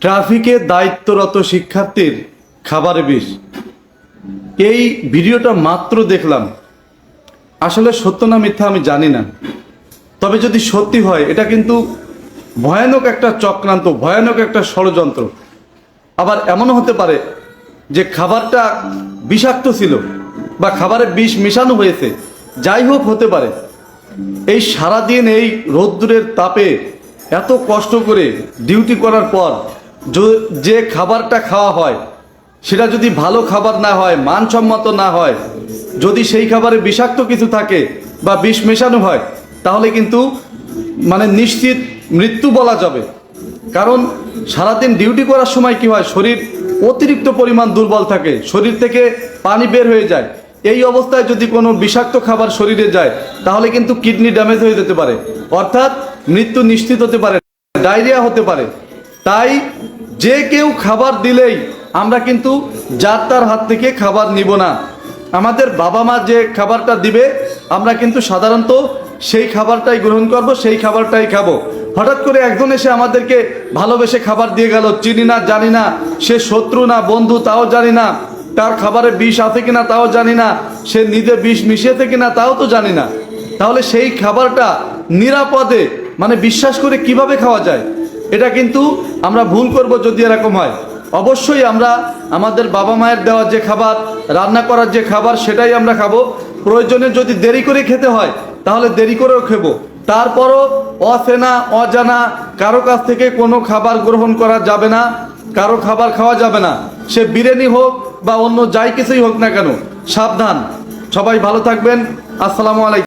ট্রাফিকে দায়িত্বরত শিক্ষার্থীর খাবারে বিষ। এই ভিডিওটা মাত্র দেখলাম। আসলে সত্য না মিথ্যা আমি জানি না। তবে যদি সত্যি হয়, এটা কিন্তু ভয়ানক একটা চক্রান্ত, ভয়ানক একটা ষড়যন্ত্র। আবার এমনও হতে পারে যে খাবারটা বিষাক্ত ছিল বা খাবারে বিষ মেশানো হয়েছে। যাই হোক, হতে পারে। এই সারাদিন এই রোদ্দুরের তাপে এত কষ্ট করে ডিউটি করার পর যে খাবারটা খাওয়া হয়, সেটা যদি ভালো খাবার না হয়, মানসম্মত না হয়, যদি সেই খাবারে বিষাক্ত কিছু থাকে বা বিষ মেশানো হয়, তাহলে কিন্তু মানে নিশ্চিত মৃত্যু বলা যাবে। কারণ সারাদিন ডিউটি করার সময় কি হয়, শরীর অতিরিক্ত পরিমাণ দুর্বল থাকে, শরীর থেকে পানি বের হয়ে যায়। এই অবস্থায় যদি কোনো বিষাক্ত খাবার শরীরে যায়, তাহলে কিন্তু কিডনি ড্যামেজ হয়ে যেতে পারে। অর্থাৎ মৃত্যু নিশ্চিত হতে পারে ডায়রিয়া হতে পারে। তাই যে কেউ খাবার দিলেই আমরা কিন্তু যার তার হাত থেকে খাবার নিব না। আমাদের বাবা মা যে খাবারটা দিবে, আমরা কিন্তু সাধারণত সেই খাবারটাই গ্রহণ করব, সেই খাবারটাই খাব। হঠাৎ করে একজন এসে আমাদেরকে ভালোবেসে খাবার দিয়ে গেল, চিনি না, জানি না, সে শত্রু না, বন্ধু তাও জানি না, তার খাবারে বিষ আছে কিনা তাও জানি না, সে নিজে বিষ মিশিয়েছে কিনা তাও তো জানি না। তাহলে সেই খাবারটা নিরাপদে মানে বিশ্বাস করে কীভাবে খাওয়া যায়? এটা কিন্তু আমরা ভুল করব যদি এরকম হয়। অবশ্যই আমরা আমাদের বাবা মায়ের দেওয়া যে খাবার, রান্না করার যে খাবার, সেটাই আমরা খাব। প্রয়োজনে যদি দেরি করে খেতে হয়, তাহলে দেরি করেও খেবো। তারপরও অচেনা, অজানা, কারও কাছ থেকে কোনো খাবার গ্রহণ করা যাবে না, কারও খাবার খাওয়া যাবে না। সে বিরিয়ানি হোক বা অন্য যাই কিছুই হোক না কেন, সাবধান। সবাই ভালো থাকবেন। আসসালামু আলাইকুম।